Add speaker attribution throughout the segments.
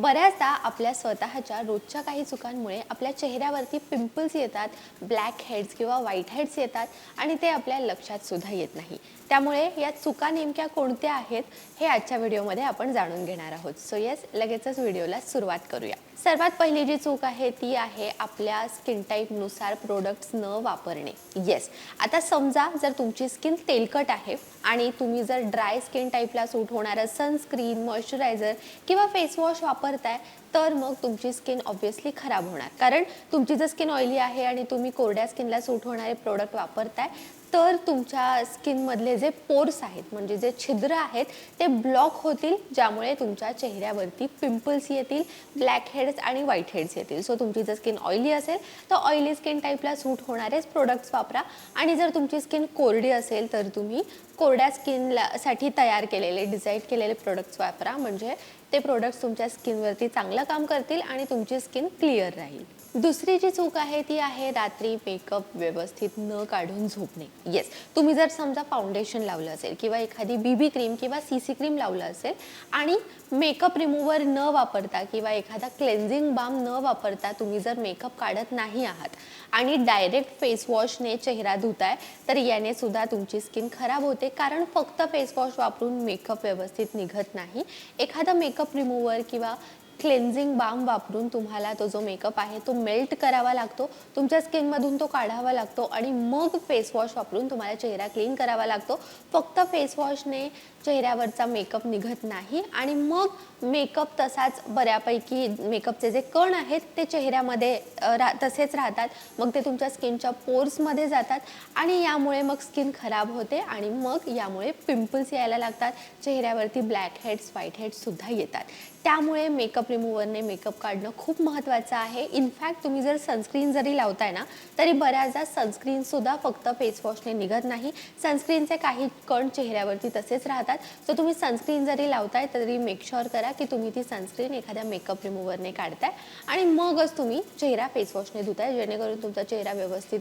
Speaker 1: बऱ्याचदा आपल्या स्वतःच्या रोजच्या काही चुकांमुळे आपल्या चेहऱ्यावरती पिंपल्स येतात ब्लॅक हेड्स किंवा व्हाईट हेड्स येतात आणि ते आपल्या लक्षात सुद्धा येत नाही. त्यामुळे या चुका नेमक्या कोणत्या आहेत हे आजच्या व्हिडिओमध्ये आपण जाणून घेणार आहोत. सो येस लगेचच व्हिडिओला सुरुवात करूया. सर्वात पहिली जी चूक आहे ती आहे आपल्या स्किन टाईपनुसार प्रोडक्ट्स न वापरणे. येस आता समजा जर तुमची स्किन तेलकट आहे आणि तुम्ही जर ड्राय स्किन टाईपला सूट होणारं सनस्क्रीन मॉइश्चरायझर किंवा फेस वॉश वापरताय तर मग तुमची स्किन ऑब्व्हियसली खराब होणार. कारण तुमची जर स्किन ऑइली आहे आणि तुम्ही कोरड्या स्किनला सूट होणारे प्रोडक्ट वापरताय तर तुमच्या स्किनमधले जे पोर्स आहेत म्हणजे जे छिद्र आहेत ते ब्लॉक होतील ज्यामुळे तुमच्या चेहऱ्यावरती पिंपल्स येतील ब्लॅक हेड्स आणि व्हाईट हेड्स येतील. सो तुमची जर स्किन ऑइली असेल तर ऑइली स्किन टाईपला सूट होणारेच प्रोडक्ट्स वापरा. आणि जर तुमची स्किन कोरडी असेल तर तुम्ही कोरड्या स्किनला साठी तयार केलेले डिझाईन केलेले प्रोडक्ट्स वापरा. म्हणजे ते प्रोडक्ट्स तुमच्या स्किनवरती चांगलं काम करतील आणि तुमची स्किन क्लिअर राहील. दुसरी जी चूक आहे ती आहे रात्री मेकअप व्यवस्थित न काढून झोपणे. येस तुम्ही जर समजा फाउंडेशन लावलं असेल किंवा एखादी बी बी क्रीम किंवा सी सी क्रीम लावलं असेल आणि मेकअप रिमूव्हर न वापरता किंवा एखादा क्लेन्झिंग बाम न वापरता तुम्ही जर मेकअप काढत नाही आहात आणि डायरेक्ट फेसवॉशने चेहरा धुताय तर याने सुद्धा तुमची स्किन खराब होते. कारण फक्त फेसवॉश वापरून मेकअप व्यवस्थित निघत नाही. एखादा मेकअप रिमूव्हर किंवा क्लेन्झिंग बाम वापरून तुम्हाला तो जो मेकअप आहे तो मेल्ट करावा लागतो. तुमच्या स्किनमधून तो काढावा लागतो आणि मग फेस वॉश वापरून तुम्हाला चेहरा क्लीन करावा लागतो. फक्त फेस वॉशने चेहऱ्यावरचा मेकअप निघत नाही आणि मग मेकअप तसाच बऱ्यापैकी मेकअपचे जे कण आहेत ते चेहऱ्यामध्ये रा तसेच राहतात. मग ते तुमच्या स्किनच्या पोर्समध्ये जातात आणि यामुळे मग स्किन खराब होते आणि मग यामुळे पिंपल्स यायला लागतात. चेहऱ्यावरती ब्लॅक हेड्स व्हाईट हेड्ससुद्धा येतात. त्यामुळे मेकअप रिमूव्हरने मेकअप काढणं खूप महत्त्वाचं आहे. इनफॅक्ट तुम्ही जर सनस्क्रीन जरी लावताय ना तरी बऱ्याचदा सनस्क्रीनसुद्धा फक्त फेसवॉशने निघत नाही. सनस्क्रीनचे काही कण चेहऱ्यावरती तसेच राहतात. सो तुम्ही सनस्क्रीन जरी लावताय तरी मेक शुअर करा की तुम्ही ती सनस्क्रीन एखाद्या मेकअप रिमूव्हरने काढताय. आणि मगच तुम्ही चेहरा फेसवॉशने धुताय जेणेकरून तुमचा चेहरा व्यवस्थित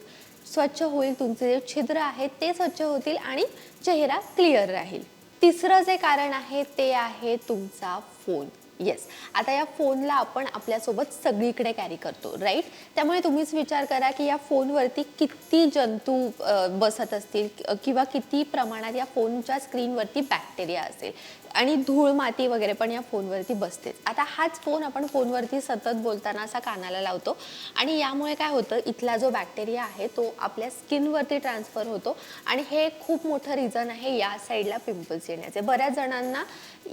Speaker 1: स्वच्छ होईल तुमचे जे छिद्र आहेत ते स्वच्छ होतील आणि चेहरा क्लिअर राहील. तिसरं जे कारण आहे ते आहे तुमचा फोन येस आता या फोनला आपण आपल्यासोबत सगळीकडे कॅरी करतो राईट त्यामुळे तुम्हीच विचार करा की या फोनवरती किती जंतू बसत असतील किंवा किती प्रमाणात या फोनच्या स्क्रीनवरती बॅक्टेरिया असेल. आणि धूळ माती वगैरे पण या फोनवरती बसतेच आता हाच फोन आपण फोनवरती सतत बोलताना असा कानाला लावतो. आणि यामुळे काय होतं इथला जो बॅक्टेरिया आहे तो आपल्या स्किनवरती ट्रान्सफर होतो. आणि हे खूप मोठं रिझन आहे या साईडला पिंपल्स येण्याचे. बऱ्याच जणांना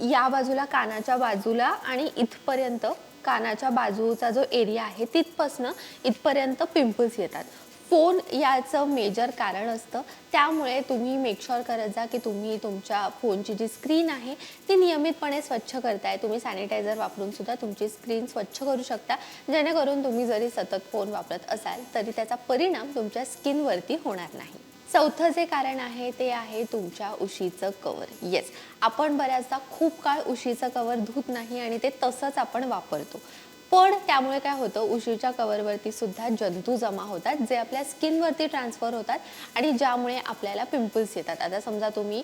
Speaker 1: या बाजूला कानाच्या बाजूला आणि इथपर्यंत कानाच्या बाजूचा जो एरिया आहे तिथपासनं इथपर्यंत पिंपल्स येतात. फोन याचं मेजर कारण असतं. त्यामुळे तुम्ही मेकशुअर करत जा की तुम्ही तुमच्या फोनची जी स्क्रीन आहे ती नियमितपणे स्वच्छ करताय. तुम्ही सॅनिटायझर वापरून सुद्धा तुमची स्क्रीन स्वच्छ करू शकता. जेणेकरून तुम्ही जरी सतत फोन वापरत असाल तरी त्याचा परिणाम तुमच्या स्किनवरती होणार नाही. चौथं जे कारण आहे ते आहे तुमच्या उशीचं कवर येस आपण बऱ्याचदा खूप काळ उशीचं कवर धुत नाही आणि ते तसंच आपण वापरतो. पण त्यामुळे काय होतं उशीच्या कवरवरती सुद्धा जंतू जमा होतात जे आपल्या स्किनवरती ट्रान्सफर होतात आणि ज्यामुळे आपल्याला पिंपल्स येतात. आता समजा तुम्ही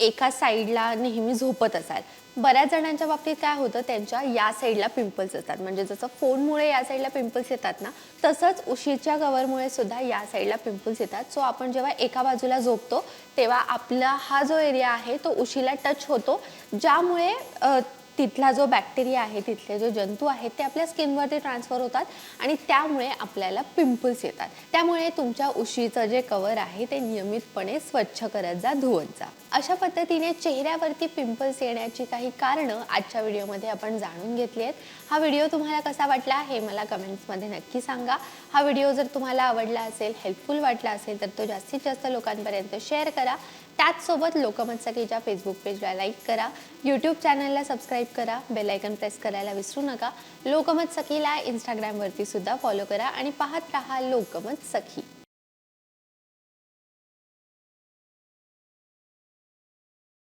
Speaker 1: एका साईडला नेहमी झोपत असाल. बऱ्याच जणांच्या बाबतीत काय होतं त्यांच्या या साईडला पिंपल्स असतात म्हणजे जसं फोनमुळे या साईडला पिंपल्स येतात ना तसंच उशीच्या कवरमुळे सुद्धा या साईडला पिंपल्स येतात. सो आपण जेव्हा एका बाजूला झोपतो तेव्हा आपला हा जो एरिया आहे तो उशीला टच होतो. ज्यामुळे तिथला जो बॅक्टेरिया आहे तिथले जो जंतू आहेत ते आपल्या स्किनवरती ट्रान्सफर होतात आणि त्यामुळे आपल्याला पिंपल्स येतात. त्यामुळे तुमच्या उशीचं जे कवर आहे ते नियमितपणे स्वच्छ करत जा धुवत जा. अशा पद्धतीने चेहऱ्यावरती पिंपल्स येण्याची काही कारणं आजच्या व्हिडिओमध्ये आपण जाणून घेतली आहेत. हा व्हिडिओ तुम्हाला कसा वाटला हे मला कमेंट्समध्ये नक्की सांगा. हा व्हिडिओ जर तुम्हाला आवडला असेल हेल्पफुल वाटला असेल तर तो जास्तीत जास्त लोकांपर्यंत शेअर करा. त्याचसोबत लोकमत सखीच्या फेसबुक पेजला लाईक करा. यूट्यूब चॅनलला सबस्क्राईब करा बेल आयकन प्रेस करायला विसरू नका. लोकमत सखीला इंस्टाग्रामवरती सुद्धा फॉलो करा आणि पाहत राहा लोकमत सखी.